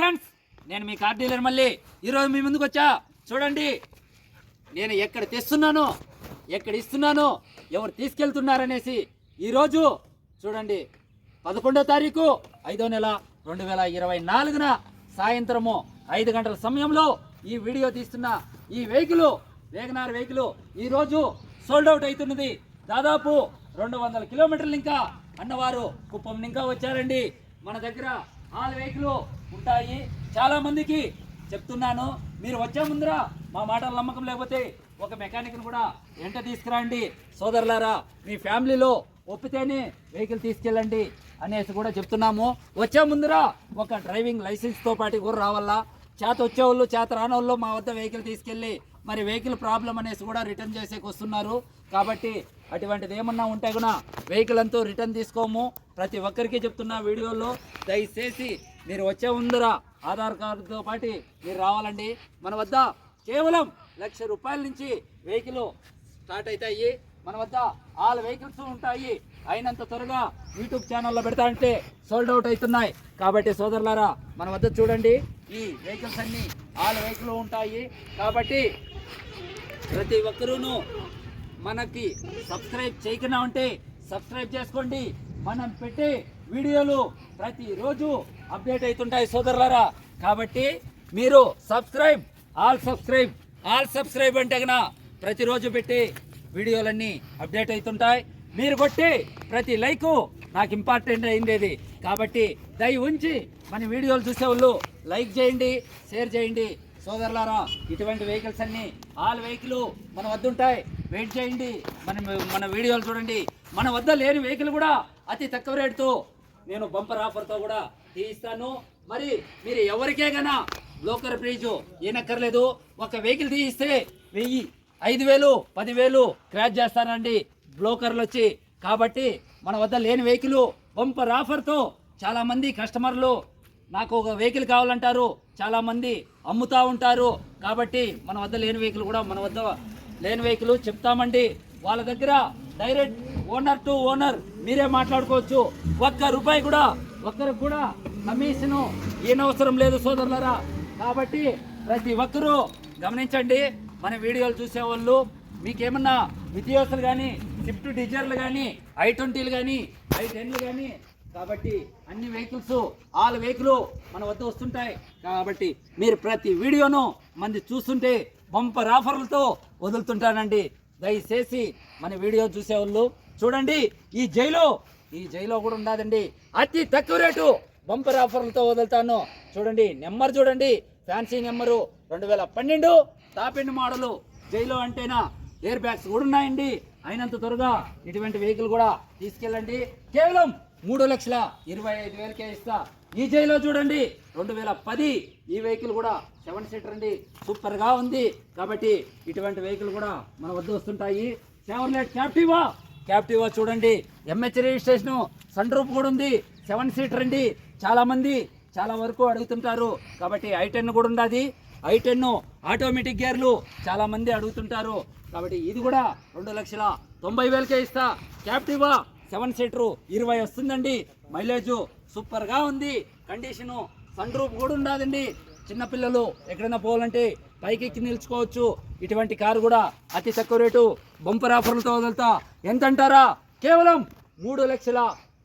Friends నేను మీ car dealer మళ్ళీ. ఈరోజు మీ ముందుకు వచ్చా? చూడండి. నేను ఎక్కడ తెస్తున్నాను ఎక్కడ ఇస్తున్నాను ఎవరు తీసుకెళ్తున్నారనేసి ఈరోజు చూడండి. పదకొండో తారీఖు ఐదో నెల రెండు వేల ఇరవై నాలుగున సాయంత్రము ఐదు గంటల సమయంలో ఈ వీడియో తీస్తున్న ఈ వెహికల్ వేగనార్ వెహికల్ ఈరోజు సోల్డ్ అవుట్ అవుతున్నది. దాదాపు రెండు వందల కిలోమీటర్లు ఇంకా అన్నవారు కుప్పం ఇంకా వచ్చారండి. మన దగ్గర ఆల్ వెహికల్ ఉంటాయి. చాలామందికి చెప్తున్నాను మీరు వచ్చే ముందర మా మాటలు నమ్మకం లేకపోతే ఒక మెకానిక్ని కూడా వెంట తీసుకురండి. సోదరులారా మీ ఫ్యామిలీలో ఒప్పితేనే వెహికల్ తీసుకెళ్ళండి అనేసి కూడా చెప్తున్నాము. వచ్చే ముందర ఒక డ్రైవింగ్ లైసెన్స్తో పాటు కూడా రావాలా? చేత వచ్చేవాళ్ళు చేత రానోళ్ళు మా వద్ద వెహికల్ తీసుకెళ్ళి మరి వెహికల్ ప్రాబ్లం అనేసి కూడా రిటర్న్ చేసేకి వస్తున్నారు. కాబట్టి అటువంటిది ఏమన్నా ఉంటే కూడా వెహికల్ అంతా రిటర్న్ తీసుకోము. ప్రతి ఒక్కరికి చెప్తున్న వీడియోలో దయచేసి మీరు వచ్చే ముందర ఆధార్ కార్డుతో పాటు మీరు రావాలండి. మన వద్ద కేవలం లక్ష రూపాయల నుంచి వెహికల్ స్టార్ట్ అవుతాయి. మన వద్ద ఆల్ వెహికల్స్ ఉంటాయి. అయినంత త్వరగా యూట్యూబ్ ఛానల్లో పెడతా అంటే సోల్డ్ అవుట్ అవుతున్నాయి. కాబట్టి సోదరులారా మన వద్ద చూడండి ఈ వెహికల్స్ అన్నీ ఆల్ వెహికల్ ఉంటాయి. కాబట్టి ప్రతి ఒక్కరూను మనకి సబ్స్క్రైబ్ చేయకుండా ఉంటే సబ్స్క్రైబ్ చేసుకోండి. మనం పెట్టే వీడియోలు ప్రతిరోజు అప్డేట్ అవుతుంటాయి సోదరులారా. కాబట్టి మీరు subscribe all subscribe all subscribe అంటే కన్నా ప్రతిరోజు పెట్టే వీడియోలన్నీ అప్డేట్ అవుతుంటాయి. మీరు కొట్టి ప్రతి లైకు నాకు ఇంపార్టెంట్ అయింది కాబట్టి దయ ఉంచి మన వీడియోలు చూసే వాళ్ళు లైక్ చేయండి షేర్ చేయండి. సోదరులారా ఇటువంటి వెహికల్స్ అన్నీ ఆల్ వెహికల్ మన వద్ద ఉంటాయి. వెయిట్ చేయండి. మన మన వీడియోలు చూడండి. మన వద్ద లేని వెహికల్ కూడా అతి తక్కువ రేటుతో నేను బంపర్ ఆఫర్తో కూడా తీయిస్తాను. మరి మీరు ఎవరికే గనా బ్లోకర్ ప్రైజు ఏనక్కర్లేదు ఒక వెహికల్ తీయిస్తే వెయ్యి ఐదు వేలు పదివేలు క్రాచ్ చేస్తానండి బ్లోకర్లు వచ్చి. కాబట్టి మన వద్ద లేని వెహికల్ బంపర్ ఆఫర్తో చాలామంది కస్టమర్లు నాకు ఒక వెహికల్ కావాలంటారు. చాలామంది అమ్ముతూ అమ్ముతా ఉంటారు. కాబట్టి మన వద్ద లేని వెహికల్ కూడా మన వద్ద లేని వెహికల్ చెప్తామండి. వాళ్ళ దగ్గర డైరెక్ట్ ఓనర్ టు ఓనర్ మీరే మాట్లాడుకోవచ్చు. ఒక్క రూపాయి కూడా ఒక్కరికి కూడా కమిషను ఏనవసరం లేదు సోదరులరా. కాబట్టి ప్రతి ఒక్కరూ గమనించండి. మన వీడియోలు చూసేవాళ్ళు మీకేమన్నా విద్యార్థులు కానీ స్విఫ్ట్ డిజైర్లు కానీ ఐ ట్వంటీలు కానీ ఐ టెన్లు కానీ కాబట్టి అన్ని వెహికల్స్ ఆల్ వెహికల్ మన వద్ద వస్తుంటాయి. కాబట్టి మీరు ప్రతి వీడియోను మంది చూస్తుంటే బంపర్ ఆఫర్లతో వదులుతుంటానండి. దయచేసి మన వీడియో చూసేవాళ్ళు చూడండి. ఈ జైలో ఈ జైలో కూడా ఉండదండి. అతి తక్కువ రేటు బంపర్ ఆఫర్లతో వదులుతాను. చూడండి నెంబర్ చూడండి. ఫ్యాన్సీ నెంబరు రెండు వేల పన్నెండు. టాప్ ఎండ్ మోడలు జైలో అంటేనా ఎయిర్ బ్యాగ్స్ కూడా ఉన్నాయండి. అయినంత త్వరగా ఇటువంటి వెహికల్ కూడా తీసుకెళ్ళండి. కేవలం మూడు లక్షల ఇరవై ఐదు వేలకే ఇస్తా. ఈ జైలో చూడండి. రెండు వేల పది ఈ వెహికల్ కూడా సెవెన్ సీటర్ అండి. సూపర్గా ఉంది. కాబట్టి ఇటువంటి వెహికల్ కూడా మన వద్ద వస్తుంటాయి. సెవెన్లెట్ క్యాప్టివా? క్యాప్టివా చూడండి. ఎంహెచ్ రిజిస్ట్రేషను సన్ రూప్ కూడా ఉంది. సెవెన్ సీటర్ అండి. చాలామంది చాలా వరకు అడుగుతుంటారు. కాబట్టి ఐ టెన్ కూడా ఉన్నది ఐ టెన్ ఆటోమేటిక్ గేర్లు చాలామంది అడుగుతుంటారు. కాబట్టి ఇది కూడా రెండు లక్షల తొంభై వేలకే ఇస్తా. క్యాప్టివా? సెవెన్ సీటరు ఇరవై వస్తుందండి. మైలేజ్ సూపర్గా ఉంది. కండిషను సన్ రూఫ్ కూడా ఉండదండి. చిన్నపిల్లలు ఎక్కడైనా పోవాలంటే పైకి ఎక్కి నిల్చుకోవచ్చు. ఇటువంటి కారు కూడా అతి తక్కువ రేటు బంపర్ ఆఫర్లతో వదులుతా. ఎంత అంటారా కేవలం మూడు లక్షల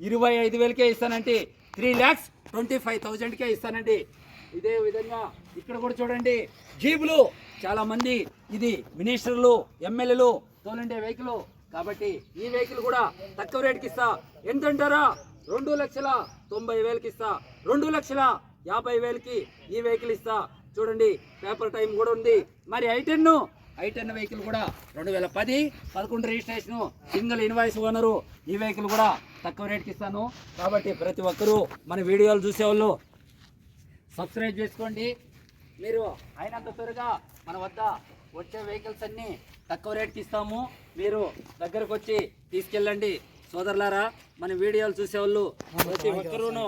ఇరవై ఐదు వేలకే ఇస్తానండి త్రీ ల్యాక్స్ ట్వంటీ ఫైవ్ థౌజండ్కే ఇస్తానండి ఇదే విధంగా ఇక్కడ కూడా చూడండి జీబులు చాలామంది ఇది మినిస్టర్లు ఎమ్మెల్యేలు తోలండే వెహికల్ కాబట్టి ఈ వెహికల్ కూడా తక్కువ రేటుకి ఇస్తా. ఎంతంటారా? రెండు లక్షల తొంభై వేలకి ఇస్తా. రెండు లక్షల యాభై వేలకి ఈ వెహికల్ ఇస్తా. చూడండి పేపర్ టైం కూడా ఉంది. మరి ఐటెన్ ఐటెన్ వెహికల్ కూడా రెండు వేల పది పదకొండు రిజిస్ట్రేషన్ సింగిల్ ఇన్వాయిస్ ఓనరు ఈ వెహికల్ కూడా తక్కువ రేటుకి ఇస్తాను. కాబట్టి ప్రతి ఒక్కరూ మన వీడియోలు చూసేవాళ్ళు సబ్స్క్రైబ్ చేసుకోండి. మీరు అయినంత త్వరగా మన వద్ద వచ్చే వెహికల్స్ అన్నీ తక్కువ రేట్కి ఇస్తాము. మీరు దగ్గరకు వచ్చి తీసుకెళ్ళండి. సోదరులారా మన వీడియోలు చూసేవాళ్ళు ప్రతి ఒక్కరూను.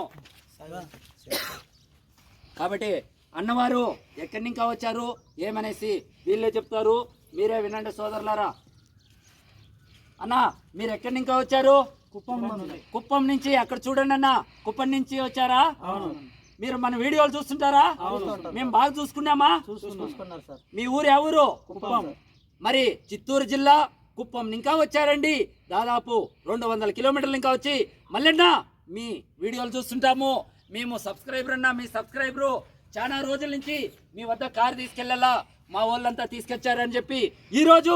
కాబట్టి అన్నవారు ఎక్కడి నుంచి వచ్చారు ఏమనేసి వీళ్ళే చెప్తారు. మీరే వినండి సోదరులారా. అన్న మీరు ఎక్కడి నుంచి వచ్చారు? కుప్పం కుప్పం నుంచి అక్కడ చూడండి అన్న. కుప్పం నుంచి వచ్చారా? మీరు మన వీడియోలు చూస్తుంటారా? మేము బాగా చూసుకున్నామా? మీ ఊరు ఎవరు? కుప్పం మరి చిత్తూరు జిల్లా కుప్పం ఇంకా వచ్చారండి. దాదాపు రెండు వందల కిలోమీటర్లు ఇంకా వచ్చి మళ్ళీ మీ వీడియోలు చూస్తుంటాము. మేము సబ్స్క్రైబర్ అన్నా మీ సబ్స్క్రైబరు చాలా రోజుల నుంచి మీ వద్ద కారు తీసుకెళ్ళాలా మా వాళ్ళంతా తీసుకొచ్చారని చెప్పి ఈరోజు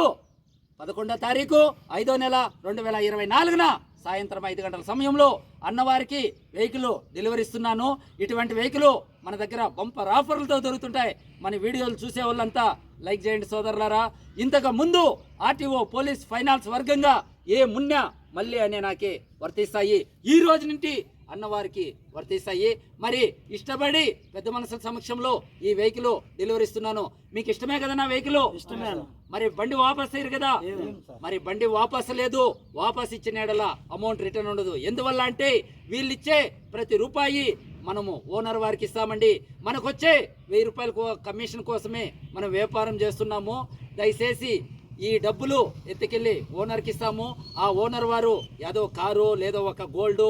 పదకొండో తారీఖు ఐదో నెల రెండు వేల ఇరవై నాలుగున సాయంత్రం ఐదు గంటల సమయంలో అన్నవారికి వెహికల్ డెలివరీ ఇస్తున్నాను. ఇటువంటి వెహికల్ మన దగ్గర బంపర్ ఆఫర్లతో దొరుకుతుంటాయి. మన వీడియోలు చూసే వాళ్ళంతా లైక్ చేయండి సోదరులారా. ఇంతకు ముందు ఆర్టీఓ పోలీస్ ఫైనాన్స్ వర్గంగా ఏ మున్న మళ్ళీ అనే నాకే వర్తిస్తాయి. ఈ రోజు నుండి అన్నవారికి వర్తిస్తాయి. మరి ఇష్టపడి పెద్ద మనసుల సమక్షంలో ఈ వెహికల్ డెలివరీ ఇస్తున్నాను. మీకు ఇష్టమే కదా నా వెహికల్? ఇష్టమే అన్న. మరి బండి వాపస్ అయ్యారు కదా? మరి బండి వాపస్ లేదు. వాపస్ ఇచ్చిన ఎడల అమౌంట్ రిటర్న్ ఉండదు. ఎందువల్ల అంటే వీళ్ళు ఇచ్చే ప్రతి రూపాయి మనము ఓనర్ వారికి ఇస్తామండి. మనకు వచ్చే వెయ్యి రూపాయల కో- కమిషన్ కోసమే మనం వ్యాపారం చేస్తున్నాము. దయచేసి ఈ డబ్బులు ఎత్తుకెళ్ళి ఓనర్కి ఇస్తాము. ఆ ఓనర్ వారు ఏదో కారు లేదో ఒక గోల్డ్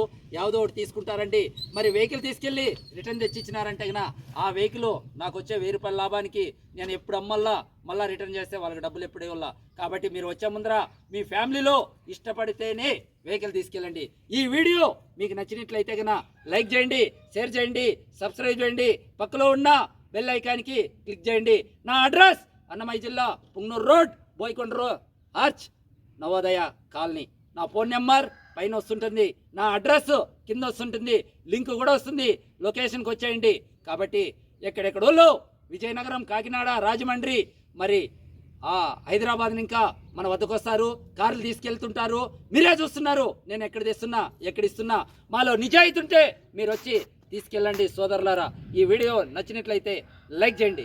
ఏదో ఒకటి తీసుకుంటారండి. మరి వెహికల్ తీసుకెళ్ళి రిటర్న్ తెచ్చిచ్చినారంటే గన ఆ వెహికల్ నాకు వచ్చే వెయ్యి రూపాయల లాభానికి నేను ఎప్పుడు అమ్మల్లా మళ్ళీ రిటర్న్ చేస్తే వాళ్ళకి డబ్బులు ఎప్పుడు ఇవ్వాలా? కాబట్టి మీరు వచ్చే ముందర మీ ఫ్యామిలీలో ఇష్టపడితేనే వెహికల్ తీసుకెళ్ళండి. ఈ వీడియో మీకు నచ్చినట్లయితే గన లైక్ చేయండి షేర్ చేయండి సబ్స్క్రైబ్ చేయండి. పక్కలో ఉన్న బెల్ ఐకాన్కి క్లిక్ చేయండి. నా అడ్రస్ అన్నమయ్య జిల్లా Punganur road Boyakonda arch! Navodaya colony. నా ఫోన్ నెంబర్ పైన వస్తుంటుంది. నా అడ్రస్ కింద వస్తుంటుంది. లింక్ కూడా వస్తుంది. లొకేషన్కి వచ్చేయండి. కాబట్టి ఎక్కడెక్కడోళ్ళు విజయనగరం కాకినాడ రాజమండ్రి మరి ఆ హైదరాబాద్ ఇంకా మన వద్దకు వస్తారు. కార్లు తీసుకెళ్తుంటారు. మీరే చూస్తున్నారు. నేను ఎక్కడ తెస్తున్నా ఎక్కడ ఇస్తున్నా. మాలో నిజాయితీ ఉంటే మీరు వచ్చి తీసుకెళ్ళండి సోదరులారా. ఈ వీడియో నచ్చినట్లయితే లైక్ చేయండి.